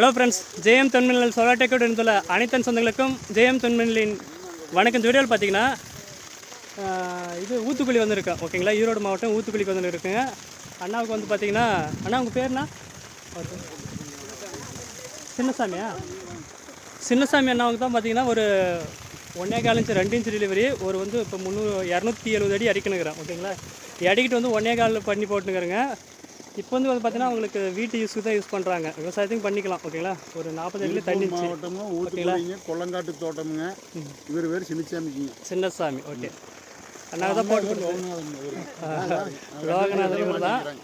Hello friends ஜெயம் தொன்மின்னல் சோலா டெக்கோடு இருந்துள்ள அனைத்தன் சொந்தங்களுக்கும் ஜெயம் தொன்மின்னலின் வணக்கம். இந்த வீடியோவில் பார்த்தீங்கன்னா இது ஊத்துக்குழி வந்திருக்கேன் ஓகேங்களா ஈரோடு மாவட்டம் ஊத்துக்குழிக்கு வந்து இருக்குங்க அண்ணாவுக்கு வந்து பார்த்தீங்கன்னா அண்ணா உங்கள் பேர்னா? சின்னசாமியா? சின்னசாமி அண்ணாவுக்கு தான் பார்த்தீங்கன்னா ஒரு ஒன்றே கால் இன்ச்சு ரெண்டு இன்ச்சு டெலிவரி ஒரு வந்து இப்போ முந்நூறு இரநூத்தி எழுபது அடி அடிக்கணுங்கிறேன். ஓகேங்களா அடிக்கிட்டு வந்து ஒன்றே கால் பண்ணி போட்டுங்கிறேங்க இப்போ வந்து வந்து பார்த்தீங்கன்னா உங்களுக்கு வீட்டு யூஸ்க்கு தான் யூஸ் பண்ணுறாங்க விவசாயத்தையும் பண்ணிக்கலாம் ஓகேங்களா? ஒரு நாற்பது அடியில் தண்ணி. மாவட்டமும் ஊத்துக்குழிங்க கொல்லங்காட்டு தோட்டமுங்க. இவர் பேர் சின்னசாமிக்குங்க சின்னசாமி ஓகே. அண்ணா தான் போட்டு லோகநாதன் இவர். தான்.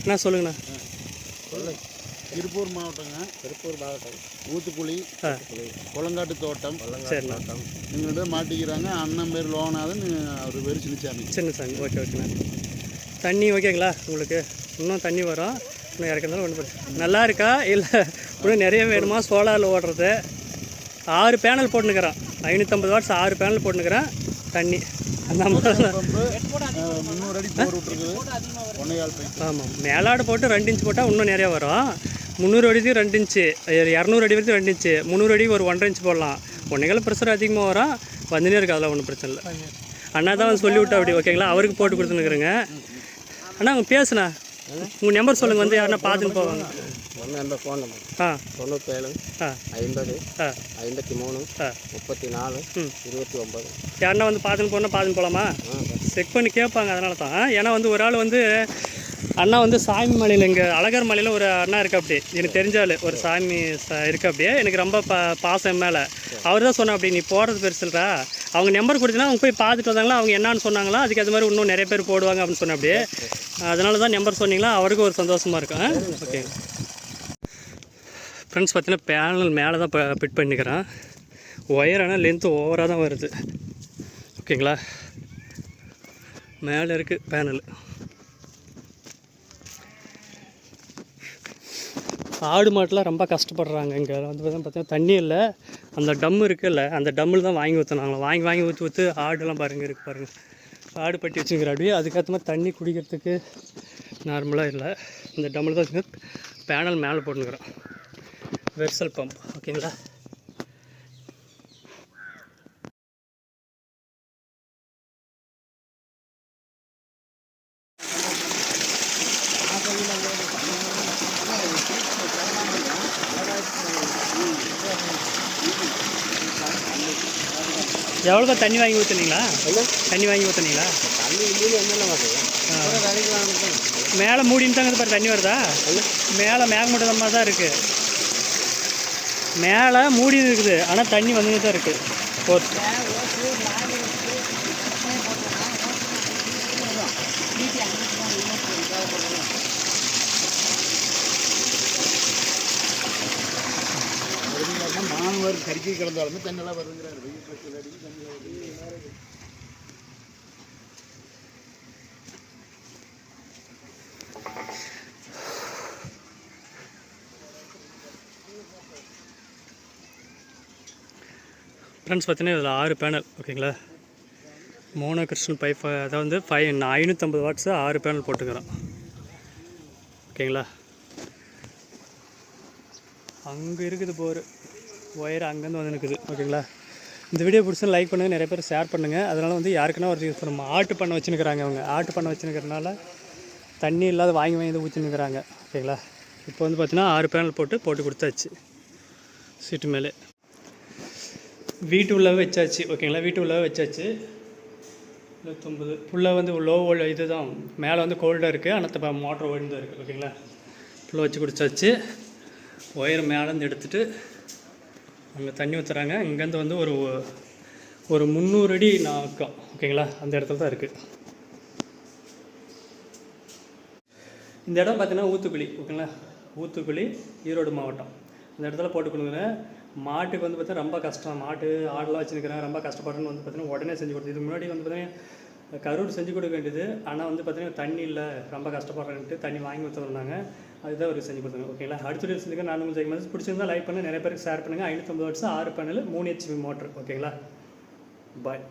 என்ன சொல்லுங்கண்ணா. திருப்பூர் மாவட்டங்க. திருப்பூர் மாவட்டம். ஊத்துக்குழி ஆ. கொல்லங்காட்டு தோட்டம். சரிண்ணா. எங்கள்கிட்ட மாட்டிக்கிறாங்க. அண்ணன் பேர் லோகநாதன் அவர் பேர் சின்னசாமி. சின்னசாமி. ஓகே ஓகேண்ணா. தண்ணி ஓகேங்களா? உங்களுக்கு இன்னும் தண்ணி வரும். இன்னும் இறக்கிறதால ஒன்றும் பிரச்சனை நல்லா இருக்கா? இல்லை இன்னும் நிறைய வேணுமா? சோலாரில் ஓடுறது. ஆறு பேனல் போட்டுனுக்கிறேன் ஐநூற்றம்பது வாட்ஸ் ஆறு பேனல் போட்டுனுக்கிறேன் தண்ணி. அந்த ஆமாம் மேலாடு போட்டு ரெண்டு இன்ச்சு போட்டால் இன்னும் நிறையா வரும். முந்நூறு அடி ரெண்டு இன்ச்சு இரநூறு அடி வரைக்கும் ரெண்டு இன்ச்சு முந்நூறு அடி ஒரு ஒன்றரை இன்ச் போடலாம். ஒன்றைகள் ப்ரெஷர் அதிகமாக வரும். வந்துனே இருக்கு அதெல்லாம் ஒன்றும் பிரச்சனை இல்லை. அண்ணா தான் வந்து சொல்லி விட்டா அப்படி ஓகேங்களா? அவருக்கு போட்டு கொடுத்துனுக்குறேங்க அண்ணா அவங்க பேசுண்ணா. உங்கள் நம்பர் சொல்லுங்கள் வந்து யாருன்னா பார்த்துன்னு போவாங்க. ஒன்று எண்பது ஃபோன் நம்பர் ஆ. தொண்ணூற்றேழு ஆ. ஐம்பது ஆ. ஐம்பத்தி மூணு ஆ. முப்பத்தி நாலு ம். இருபத்தி ஒம்பது யாருன்னா வந்து பார்த்துன்னு போனால் பார்த்துன்னு போகலாமா செக் பண்ணி கேட்பாங்க அதனால தான். ஏன்னா வந்து ஒரு ஆள் வந்து அண்ணா வந்து சாமி மலையில் இங்கே அழகர் மலையில் ஒரு அண்ணா இருக்கா அப்படி எனக்கு தெரிஞ்சால் ஒரு சாமி இருக்கா அப்படியே. எனக்கு ரொம்ப பா பாசம் மேலே. அவர் தான் சொன்னா அப்படி நீ போகிறது பெருசுல்றா. அவங்க நம்பர் கொடுத்தீங்கன்னா அவங்க போய் பார்த்துட்டு வந்தாங்களா அவங்க என்னன்னு சொன்னாங்களா அதுக்கு அது மாதிரி இன்னும் நிறைய பேர் போடுவாங்க அப்படின்னு சொன்ன அப்படியே. அதனால தான் நம்பர் சொன்னீங்களா அவருக்கும் ஒரு சந்தோஷமாக இருக்கும். ஓகே. ஃப்ரெண்ட்ஸ் பார்த்தீங்கன்னா பேனல் மேலே தான் ஃபிட் பண்ணிக்கிறேன். ஒயர் ஆனால் லென்த்து ஓவராக தான் வருது. ஓகேங்களா மேலே இருக்குது பேனல் ஆடு மாட்டெலாம் ரொம்ப கஷ்டப்படுறாங்க இங்கே வந்து பார்த்தீங்கன்னா தண்ணி இல்லை. அந்த டம் இருக்குல்ல அந்த டம்மில் தான் வாங்கி ஊற்றுனாங்களா வாங்கி வாங்கி ஊற்றி ஊற்று ஆடுலாம் பாருங்கள் இருக்குது பாருங்கள் ஆடு பட்டி வச்சுக்கிற அப்படியே அதுக்கேற்ற மாதிரி தண்ணி குடிக்கிறதுக்கு நார்மலாக இல்லை. இந்த டம்மில் தான் பேனல் மேலே போட்டுக்கிறோம் வெர்சல் பம்ப் ஓகேங்களா எவ்வளோ தண்ணி வாங்கி ஊற்றுனீங்களா தண்ணி வாங்கி ஊற்றுனீங்களா மேலே மூடின்னு தாங்க பாரு தண்ணி வருதா? மேலே மேகமூட்டமாக தான் இருக்குது மேலே மூடி இருக்குது ஆனால் தண்ணி வந்துட்டு தான் இருக்குது போர் மாதிரி கருக்கி கிடந்தாலுமே தண்ணெல்லாம் வருங்கிறாரு. வெயில் பிரச்சனை அடிக்கும் தண்ணி வருது. ஃப்ரெண்ட்ஸ் பார்த்தீங்கன்னா இதில் ஆறு பேனல் ஓகேங்களா மோனோ கிறிஸ்டல் பைப் அதாவது ஃபைவ் ஐநூற்றம்பது வாட்ஸு ஆறு பேனல் போட்டுக்கிறோம் ஓகேங்களா அங்கே இருக்குது போர். ஒயர் அங்கேருந்து வந்து நிற்குது ஓகேங்களா? இந்த வீடியோ பிடிச்சா லைக் பண்ணுங்கள் நிறைய பேர் ஷேர் பண்ணுங்கள் அதனால் வந்து யாருக்குன்னா ஒரு யூஸ் பண்ணுமா ஆட்டு பண்ண வச்சுருக்கிறாங்க அவங்க. ஆட்டு பண்ண வச்சுன்னுக்கிறனால தண்ணி இல்லாத வாங்கி வாங்கி ஊற்றினுக்கிறாங்க ஓகேங்களா? இப்போ வந்து பார்த்தீங்கன்னா ஆறு பேனல் போட்டு போட்டு கொடுத்தாச்சு. சீட்டு மேலே. வீட்டு உள்ளவே வச்சாச்சு. ஓகேங்களா? வீட்டு உள்ளவே வச்சாச்சு. இருபத்தொம்பது ஃபுல்லாக வந்து லோ வோல்ட் இது தான் மேலே வந்து கோல்டாக இருக்குது ஆனால் இப்போ மோட்டர் ஓடிந்தான் இருக்குது ஓகேங்களா? ஃபுல்லாக வச்சு குடிச்சாச்சு ஒயர் மேலேருந்து எடுத்துகிட்டு அங்கே தண்ணி ஊற்றுறாங்க இங்கேருந்து வந்து ஒரு ஒரு முந்நூறு அடி நாக்கம். ஓகேங்களா? அந்த இடத்துல தான் இருக்குது இந்த இடம் பார்த்தீங்கன்னா ஊத்துக்குழி. ஓகேங்களா? ஊத்துக்குழி ஈரோடு மாவட்டம். இந்த இடத்துல போட்டு கொடுங்க. மாட்டுக்கு வந்து பார்த்தீங்கன்னா ரொம்ப கஷ்டம். மாட்டு ஆடெல்லாம் வச்சுருக்கிறேன் ரொம்ப கஷ்டப்படுறேன்னு வந்து பார்த்தீங்கன்னா உடனே செஞ்சு கொடுத்து இதுக்கு முன்னாடி வந்து பார்த்தீங்கன்னா கரூர் செஞ்சு கொடுக்க வேண்டியது. ஆனால் வந்து பார்த்தீங்கன்னா தண்ணி இல்லை. ரொம்ப கஷ்டப்படுறேன்ட்டு தண்ணி வாங்கி ஊற்றுறாங்க அதுதான் ஒரு செஞ்சு கொடுத்தாங்க ஓகேங்களா அடுத்த வீடியோ செஞ்சுக்க நான் உங்களுக்கு மனசு பிடிச்சிருந்தா லைக் பண்ணுங்கள் நிறைய பேருக்கு ஷேர் பண்ணுங்கள் ஐநூற்றம்பது வருஷம் ஆறு பேனல் மூணு ஹெச்பி மோட்டர் ஓகேங்களா பாய்